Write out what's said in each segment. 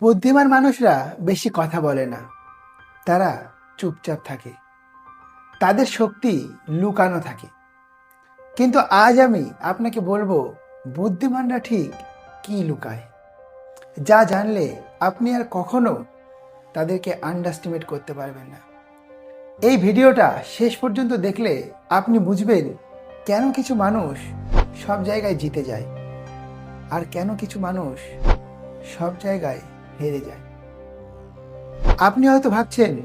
বুদ্ধিমান মানুষরা বেশি কথা বলে না। তারা চুপচাপ থাকে। তাদের শক্তি লুকানো থাকে। কিন্তু আজ আমি আপনাকে বলব, বুদ্ধিমানরা ঠিক কি লুকায়? যা জানলে আপনি আর কখনো তাদেরকে আন্ডারস্টিমেট করতে পারবেন না। এই ভিডিওটা শেষ পর্যন্ত দেখলে আপনি বুঝবেন কেন কিছু মানুষ সব জায়গায় জিতে যায়। আর কেন কিছু মানুষ সব জায়গায় হেরে যায়। আপনি হয়তো ভাবছেন,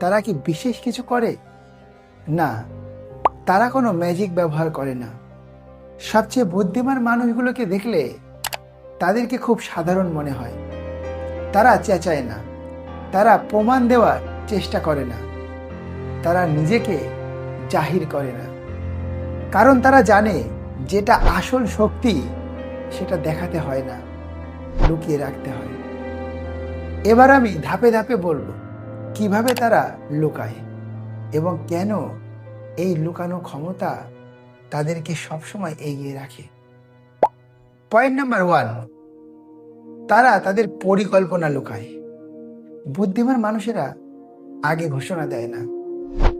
তারা কি বিশেষ কিছু করে? না, তারা কোনো ম্যাজিক ব্যবহার করে না। সবচেয়ে বুদ্ধিমান মানুষগুলোকে দেখলে তাদেরকে খুব সাধারণ মনে হয়। তারা চেঁচায় না। তারা প্রমাণ দেওয়ার চেষ্টা করে না। তারা নিজেকে জাহির করে না। কারণ তারা জানে, যেটা আসল শক্তি, সেটা দেখাতে হয় না, লুকিয়ে রাখতে হয়। এবার আমি ধাপে ধাপে বলব, কীভাবে তারা লুকায় এবং কেন এই লুকানো ক্ষমতা তাদেরকে সবসময় এগিয়ে রাখে। পয়েন্ট নাম্বার ওয়ান তারা তাদের পরিকল্পনা লুকায়। বুদ্ধিমান মানুষেরা আগে ঘোষণা দেয় না।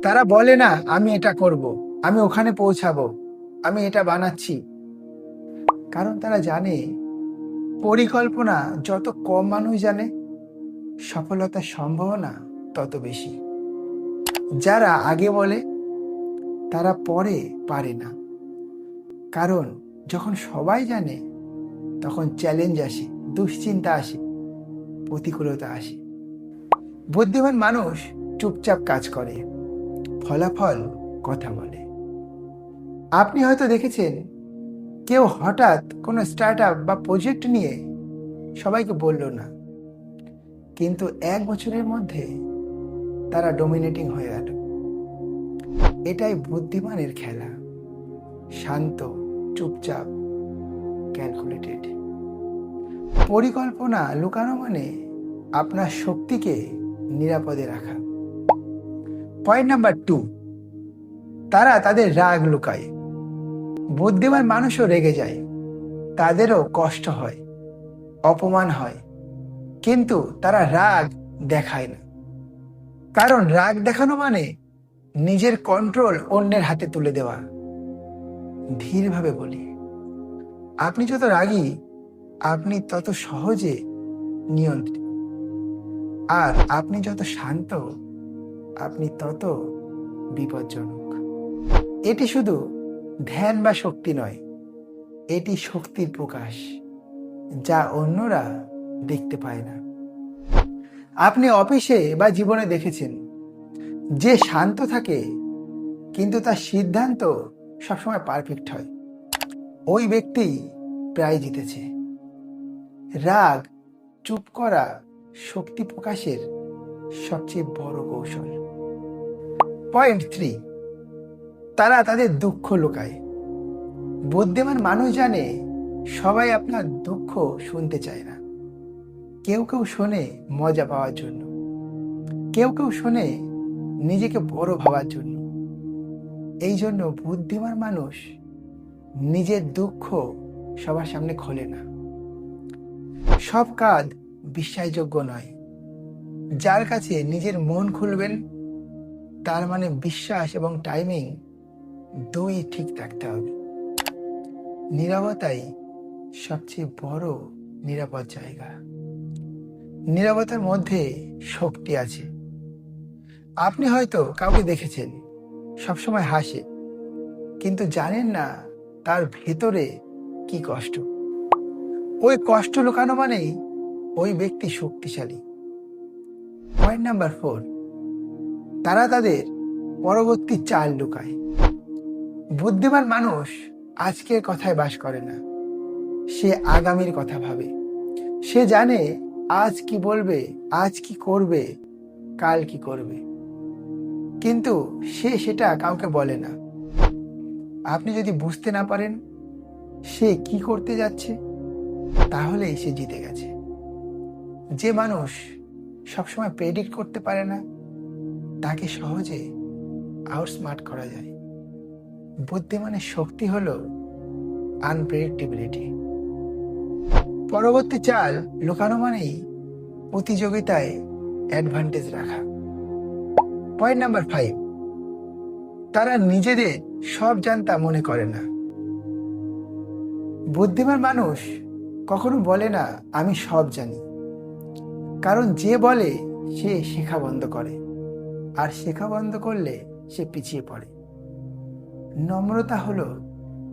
তারা বলে, না, আমি এটা করব, আমি ওখানে পৌঁছাবো, আমি এটা বানাচ্ছি। কারণ তারা জানে, পরিকল্পনা যত কম মানুষ জানে সফলতার সম্ভাবনা তত বেশি। যারা আগে বলে, তারা পরে পারে না। কারণ যখন সবাই জানে, তখন চ্যালেঞ্জ আসে, দুশ্চিন্তা আসে, প্রতিকূলতা আসে। বুদ্ধিমান মানুষ চুপচাপ কাজ করে, ফলাফল কথা বলে। আপনি হয়তো দেখেছেন, কেউ হঠাৎ কোনো স্টার্ট বা প্রজেক্ট নিয়ে সবাইকে বলল না। কিন্তু এক বছরের মধ্যে তারা ডোমিনেটিং হয়ে গেল। এটাই বুদ্ধিমানের খেলা। শান্ত, চুপচাপ ক্যালকুলেটেড পরিকল্পনা লুকানো মানে আপনার শক্তিকে নিরাপদে রাখা। পয়েন্ট নাম্বার টু তারা তাদের রাগ লুকায়। বুদ্ধিমান মানুষও রেগে যায়। তাদেরও কষ্ট হয়, অপমান হয়। কিন্তু তারা রাগ দেখায় না। কারণ রাগ দেখানো মানে নিজের কন্ট্রোল অন্যের হাতে তুলে দেওয়া। ধীরভাবে বলি, আপনি যত রাগী, আপনি তত সহজে নিয়ন্ত্রিত। আর আপনি যত শান্ত, আপনি তত বিপজ্জনক। এটি শুধু ধ্যান বা শক্তি নয়, এটি শক্তির প্রকাশ, যা অন্যরা দেখতে পায় না। আপনি অফিসে বা জীবনে দেখেছেন, যে শান্ত থাকে, কিন্তু তার সিদ্ধান্ত সবসময় পারফেক্ট হয়। ওই ব্যক্তি প্রায় জিতেছে। রাগ, চুপ করা, শক্তি প্রকাশের সবচেয়ে বড় কৌশল। পয়েন্ট থ্রি তারা তাদের দুঃখ লুকায়। বুদ্ধিমান মানুষ জানে সবাই আপনার দুঃখ শুনতে চায় না। কেউ কেউ শোনে মজা পাওয়ার জন্য। কেউ কেউ শোনে নিজেকে বড় ভাবার জন্য। এই জন্য বুদ্ধিমান মানুষ নিজের দুঃখ সবার সামনে খোলে না। সব কাজ বিশ্বাসযোগ্য নয়। যার কাছে নিজের মন খুলবেন, তার মানে বিশ্বাস এবং টাইমিং দুই ঠিক থাকতে হবে। নিরবতাই সবচেয়ে বড় নিরাপদ জায়গা। নিরবতার মধ্যে শক্তি আছে। আপনি হয়তো কাউকে দেখেছেন, সবসময় হাসে, কিন্তু জানেন না তার ভেতরে কি কষ্ট। ওই কষ্ট লুকানো মানেই ওই ব্যক্তি শক্তিশালী। পয়েন্ট নাম্বার ফোর, তারা তাদের পরবর্তী চাল লুকায়। বুদ্ধিমান মানুষ আজকের কথায় বাস করে না। সে আগামীর কথা ভাবে। সে জানে আজ কি বলবে? আজ কি করবে? কাল কি করবে? কিন্তু সে সেটা কাউকে বলে না। আপনি যদি বুঝতে না পারেন, সে কি করতে যাচ্ছে, তাহলেই সে জিতে গেছে। যে মানুষ সবসময় প্রেডিক্ট করতে পারে না, তাকে সহজে আউটস্মার্ট করা যায়। বুদ্ধিমানের শক্তি হলো আনপ্রেডিক্টেবিলিটি পরবর্তী চাল লুকানো মানেই প্রতিযোগিতায় অ্যাডভান্টেজ রাখা। পয়েন্ট নাম্বার ফাইভ তারা নিজেদের সব জানতা মনে করে না। বুদ্ধিমান মানুষ কখনো বলে না, আমি সব জানি। কারণ যে বলে, সে শেখা বন্ধ করে। আর শেখা বন্ধ করলে সে পিছিয়ে পড়ে। নম্রতা হলো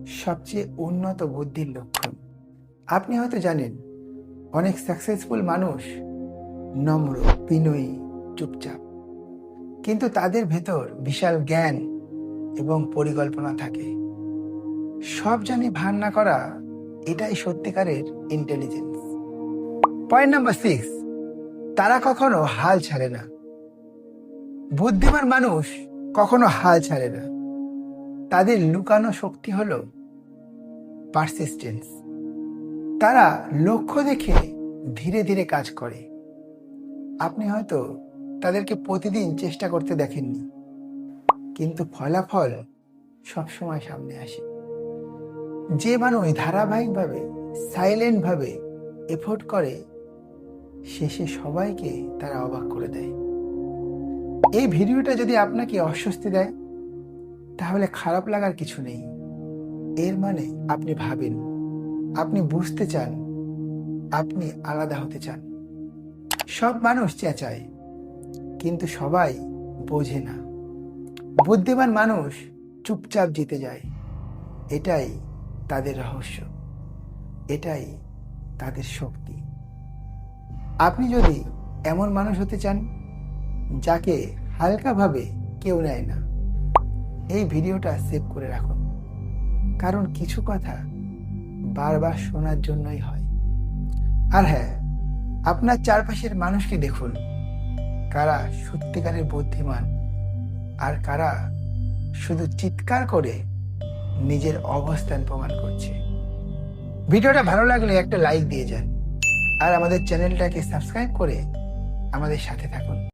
সবচেয়ে উন্নত বুদ্ধির লক্ষণ। আপনি হয়তো জানেন, অনেক সাকসেসফুল মানুষ নম্র, বিনয়ী, চুপচাপ। কিন্তু তাদের ভেতর বিশাল জ্ঞান এবং পরিকল্পনা থাকে। সব জানি ভান না করা, এটাই সত্যিকারের ইন্টেলিজেন্স পয়েন্ট নাম্বার সিক্স তারা কখনো হাল ছাড়ে না। বুদ্ধিমান মানুষ কখনো হাল ছাড়ে না। তাদের লুকানো শক্তি হলো পারসিস্টেন্স তারা লক্ষ্য দেখে ধীরে ধীরে কাজ করে। আপনি হয়তো তাদেরকে প্রতিদিন চেষ্টা করতে দেখেননি, কিন্তু ফলাফল সবসময় সামনে আসে। যে মানুষ ধারাবাহিকভাবে সাইলেন্টভাবে এফোর্ট করে, শেষে সবাইকে তারা অবাক করে দেয়। এই ভিডিওটা যদি আপনাকে অস্বস্তি দেয়, তাহলে খারাপ লাগার কিছু নেই। এর মানে আপনি ভাবেন আপনি বুঝতে চান, আপনি আলাদা হতে চান। সব মানুষ চেঁচায়, কিন্তু সবাই বোঝে না। বুদ্ধিমান মানুষ চুপচাপ জিতে যায়। এটাই তাদের রহস্য। এটাই তাদের শক্তি। আপনি যদি এমন মানুষ হতে চান, যাকে হালকাভাবে কেউ নেয় না, এই ভিডিওটা সেভ করে রাখুন। কারণ কিছু কথা বারবার শোনার জন্যই হয়। আর হ্যাঁ আপনার চারপাশের মানুষকে দেখুন। কারা সত্যিকারের বুদ্ধিমান আর কারা শুধু চিৎকার করে নিজের অবস্থান প্রমাণ করছে। ভিডিওটা ভালো লাগলে একটা লাইক দিয়ে যান। আর আমাদের চ্যানেলটাকে সাবস্ক্রাইব করে আমাদের সাথে থাকুন।